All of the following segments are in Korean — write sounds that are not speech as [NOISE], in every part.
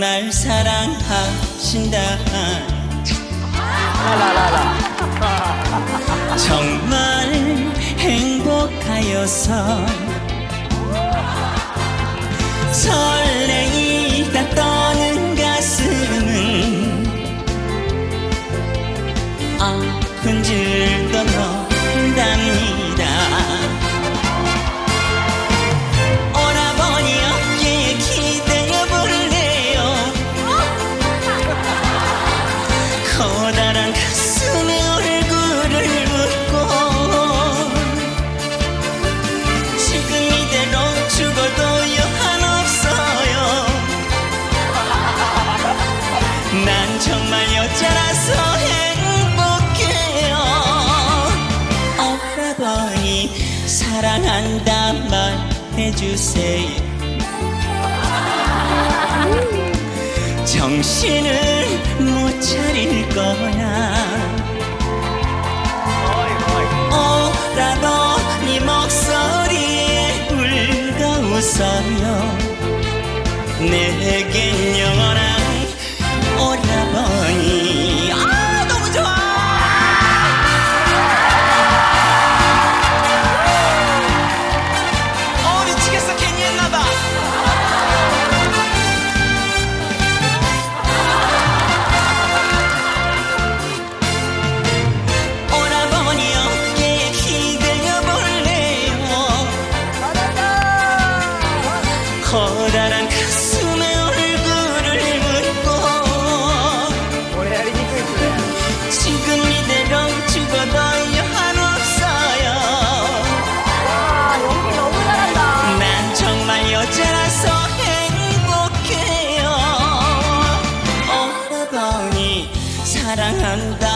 날 사랑하신다. 정말 행복하여서 설레이 사랑한다 말해주세요. 정신을 못 차릴 거야. 오라도 네 목소리에 울고 웃어요. 내겐 영원한 오라버니. canta.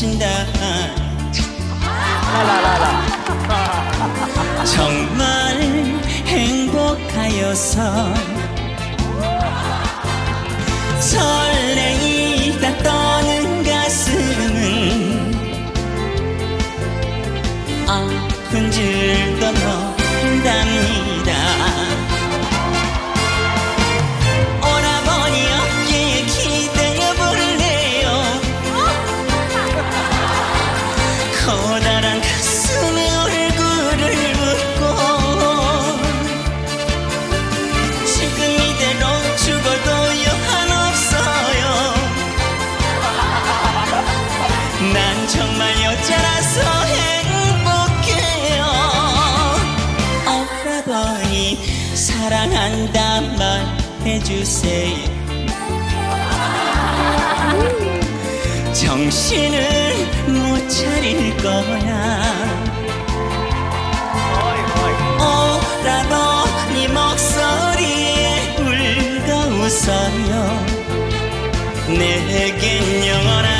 미친다 라라라라. 정말 행복하여서. 해주세요. 정신을 못 차릴 거야. 오라로 네 목소리에 울가 웃어요. 내겐 영원한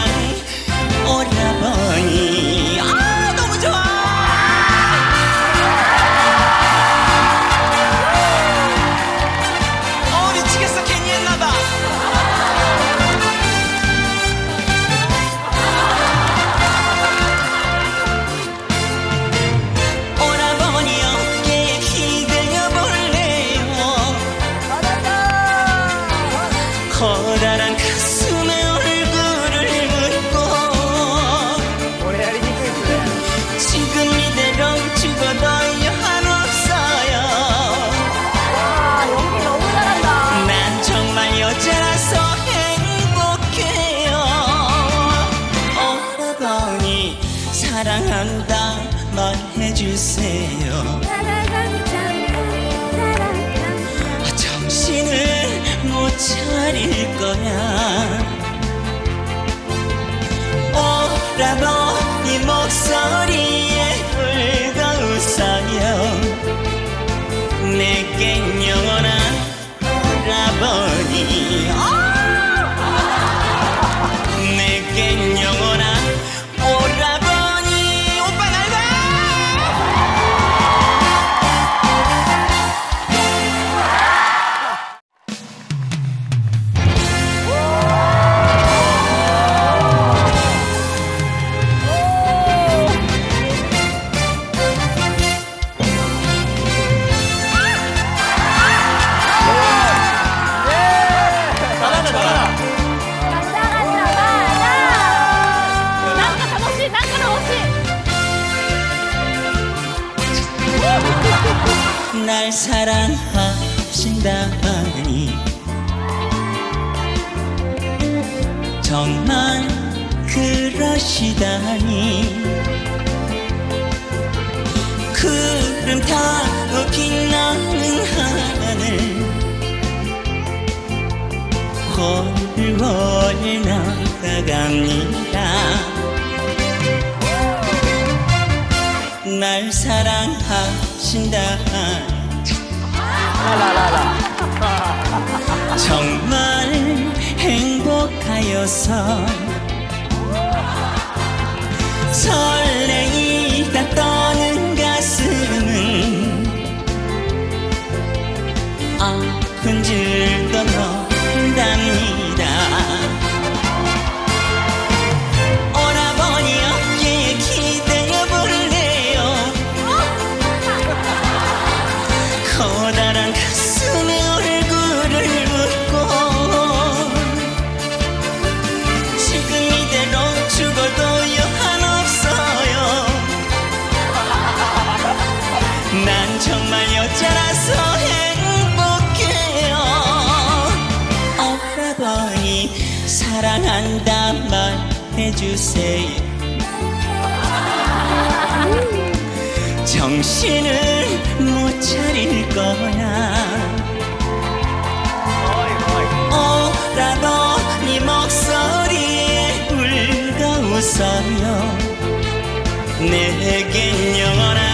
정신을 못 차릴 거야. 오라로 네 목소리에 울가 웃어요. 내겐 영원한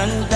tanto.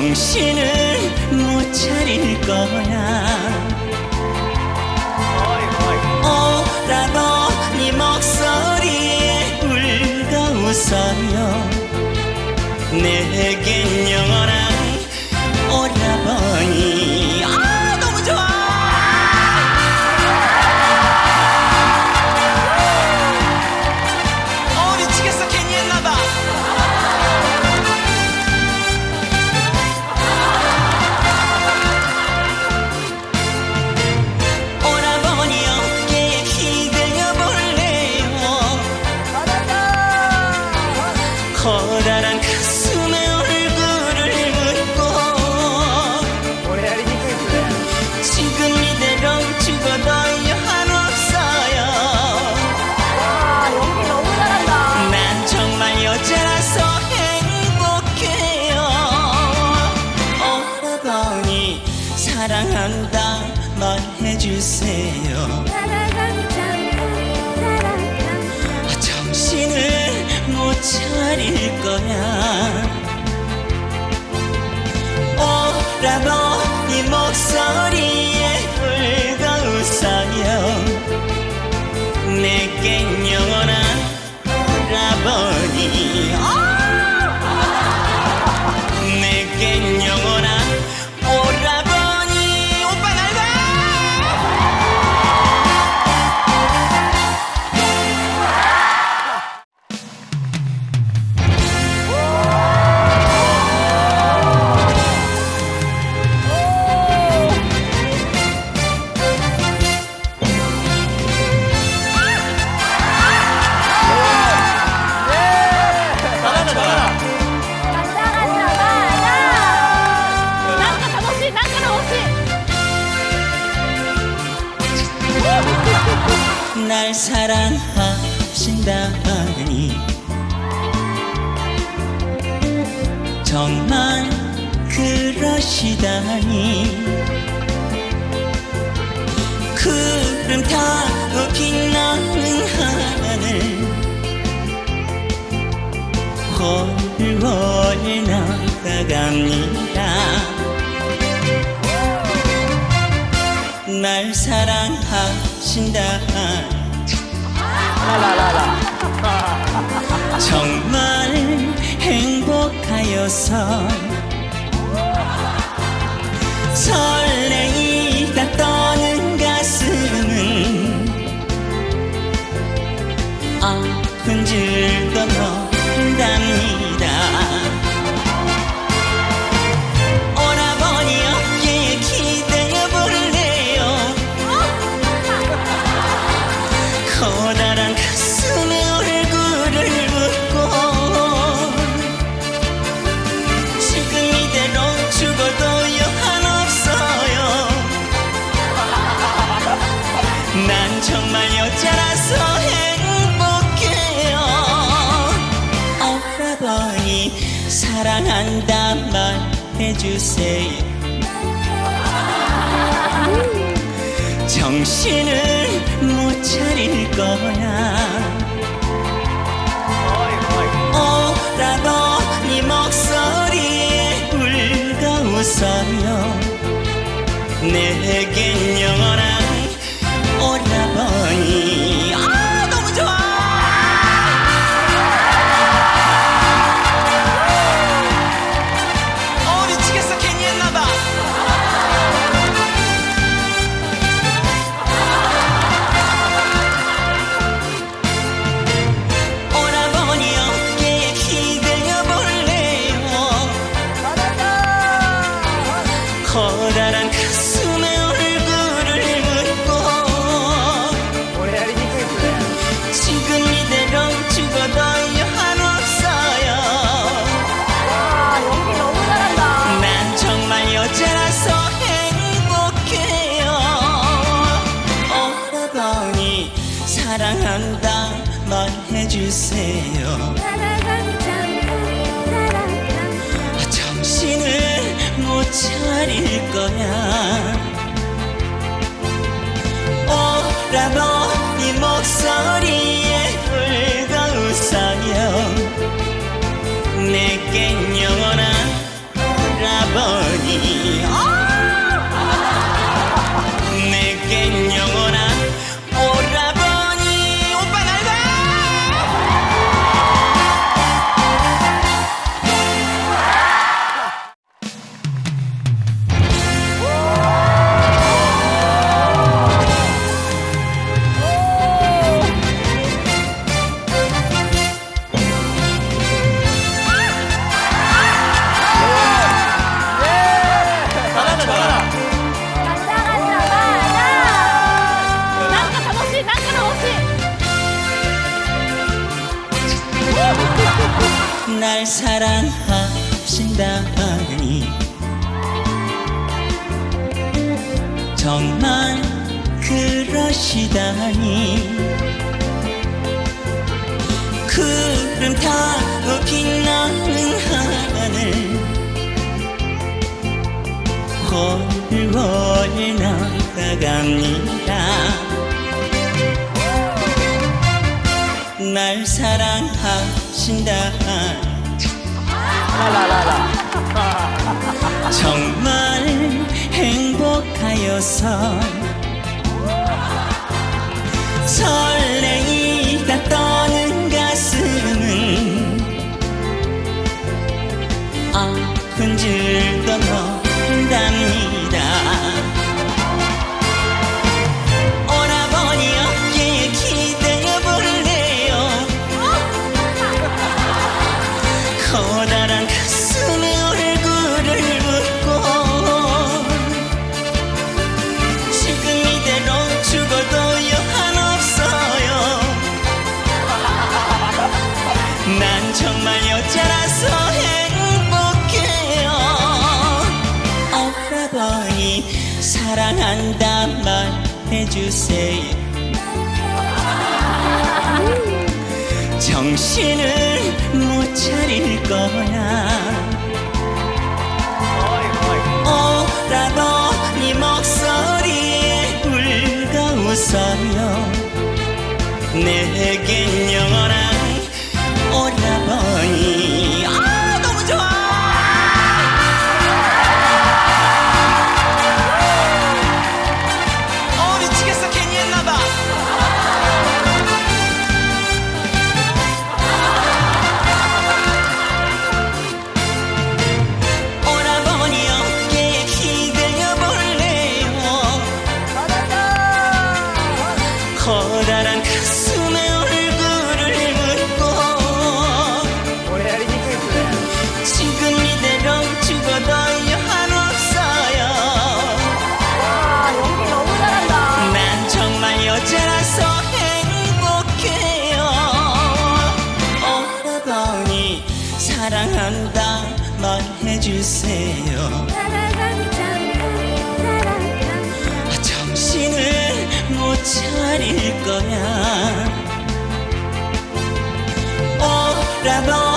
정신을 못 차릴 거야. 오라도 네 목소리에 울가 웃어요. 내겐 영원한 걸어갑니다. 날 사랑하신다. 정말 행복하여서. 주세요. 정신을 못 차릴 거야. 오라도 네 목소리에 울가 웃어요. 내겐 영원한 오라. 주세요. 아, 정신을 못 차릴 거야. 오라버 살아갑니다. 날 사랑하신다. 정말 행복하여서 설 주세요 정신을 못 차릴 거야. 오라도 네 목소리에 울가 웃어요. 내게 주세요. 아, 정신을 못 차릴 거야. 오라버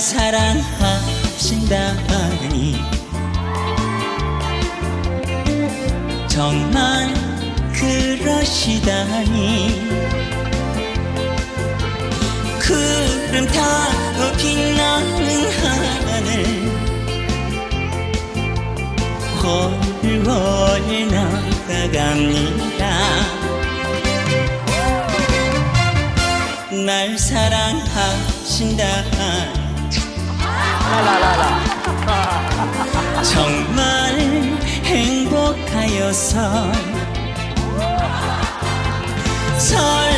사랑하신다니 정말 그러시다니 구름 타고 빛나는 하늘 홀홀 나가갑니다. 날 사랑하신다 정말 행복하여서. [LAUGHS]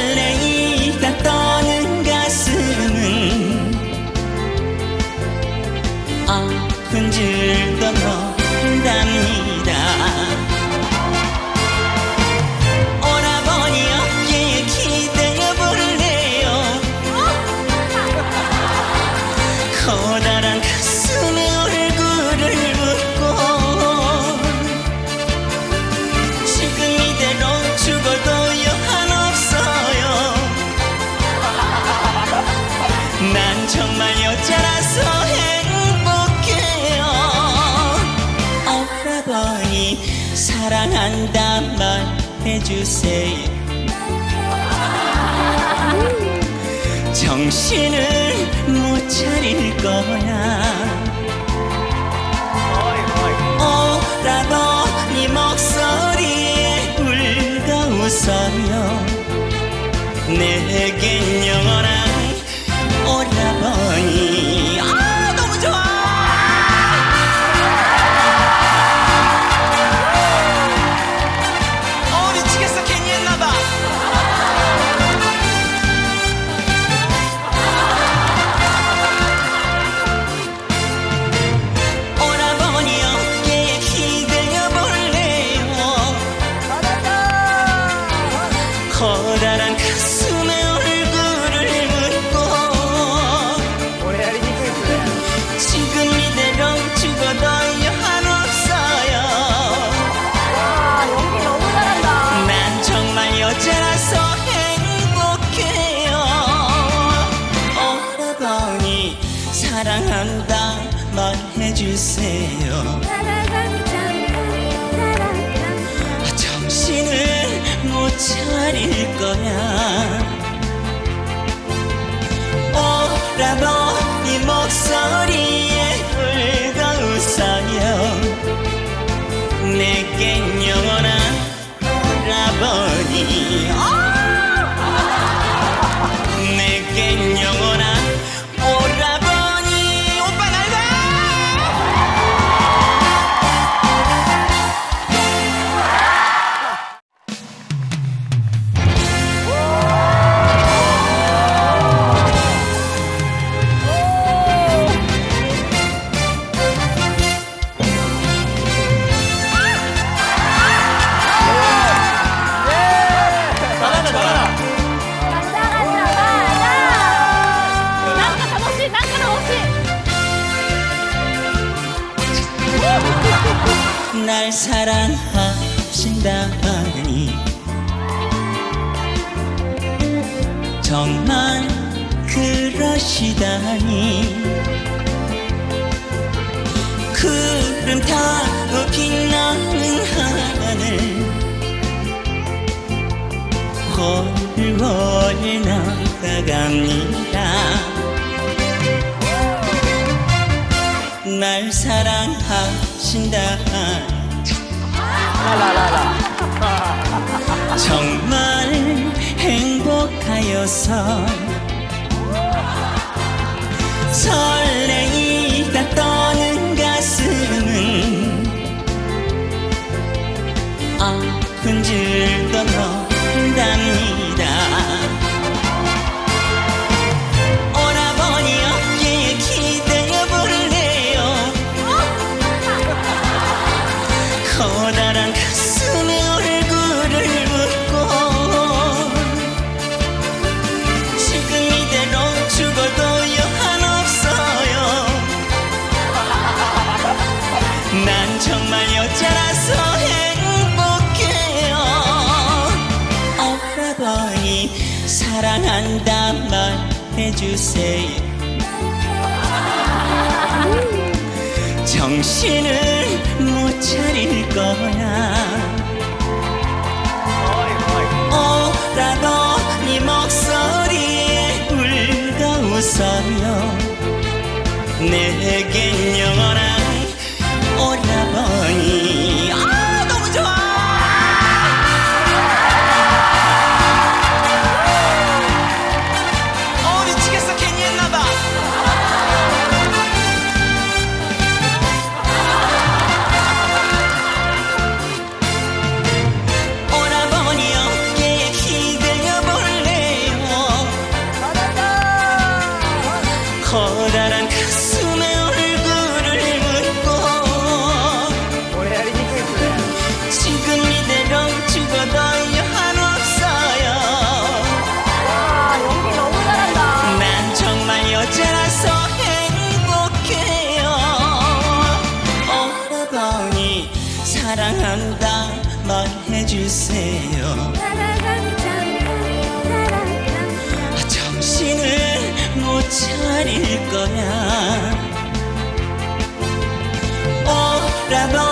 정신을 못 차릴 거야. 말해주세요. 아, 정신을 못 차릴 거야. 오라버 날 사랑하신다니 정말 그러시다니. 구름 타고 빛나는 하늘 홀홀 나아갑니다. 날 사랑하신다 정말 행복하여서 주세요. 정신을 못 차릴 거야. 오라도 네 목소리에 울다 웃어요. 내겐요. 말해주세요. 아, 정신을 못 차릴 거야. 오라고